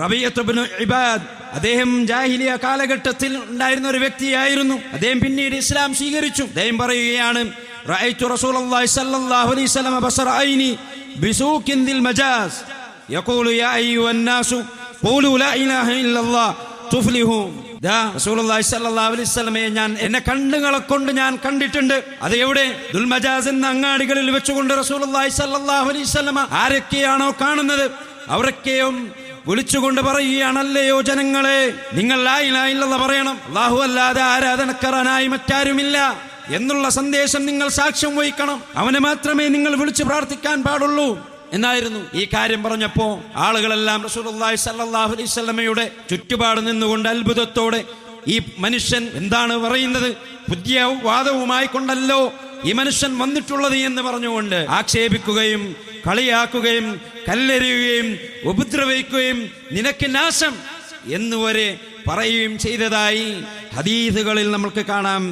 റബിയത്തുബ്നു ഇബാദ്. അദ്ദേഹം ജാഹിലിയ കാലഘട്ടത്തിൽ ഉണ്ടായിരുന്ന ഒരു വ്യക്തിയായിരുന്നു. അദ്ദേഹം പിന്നീട് ഇസ്ലാം സ്വീകരിച്ചു. അദ്ദേഹം പറയുകയാണ് റഅയ്തു റസൂലുള്ളാഹി അലൈഹി വസല്ലം ഐനി ദിൽ മജാസ്. യഖൂലു യാ നാസു ഖൂലു ലാ ഇലാഹ ഇല്ലല്ലാഹ് റസൂലുള്ളാഹി അലൈഹി വസല്ലമയെ ഞാൻ എന്നെ കണ്ണുകളെ കൊണ്ട് ഞാൻ കണ്ടിട്ടുണ്ട്. അത് എവിടെ? ദുൽമജാസ് എന്ന അങ്ങാടികളിൽ വെച്ചുകൊണ്ട് റസൂലുള്ളാഹി അലൈഹി വസല്ലമ ആരൊക്കെയാണോ കാണുന്നത്? അവരൊക്കെയും വിളിച്ചുകൊണ്ട് പറയുകയാണല്ലയോ ജനങ്ങളെ? നിങ്ങൾ ലായിലായില്ലെന്ന് പറയണം. അല്ലാഹു അല്ലാതെ ആരാധനക്കാരനായി മറ്റാരുമില്ല എന്നുള്ള സന്ദേശം നിങ്ങൾ സാക്ഷ്യം വഹിക്കണം. അവനെ മാത്രമേ നിങ്ങൾ വിളിച്ചു പ്രാർത്ഥിക്കാൻ പാടുള്ളൂ. എന്നായിരുന്നു ഈ കാര്യം പറഞ്ഞപ്പോ ആളുകളെല്ലാം റസൂലുള്ളാഹി സല്ലാഹു അലൈഹി വസല്ലമയുടെ ചുറ്റുപാട് നിന്നുകൊണ്ട് അത്ഭുതത്തോടെ ഈ മനുഷ്യൻ എന്താണ് പറയുന്നത്? പുതിയ വാദവുമായി കൊണ്ടല്ലോ ഈ മനുഷ്യൻ വന്നിട്ടുള്ളത് എന്ന് പറഞ്ഞുകൊണ്ട് ആക്ഷേപിക്കുകയും കളിയാക്കുകയും കല്ലെറിയുകയും ഉപദ്രവിക്കുകയും നിനക്ക് നാശം എന്നുവരെ പറയുകയും ചെയ്തതായി ഹദീസുകളിൽ നമുക്ക് കാണാം.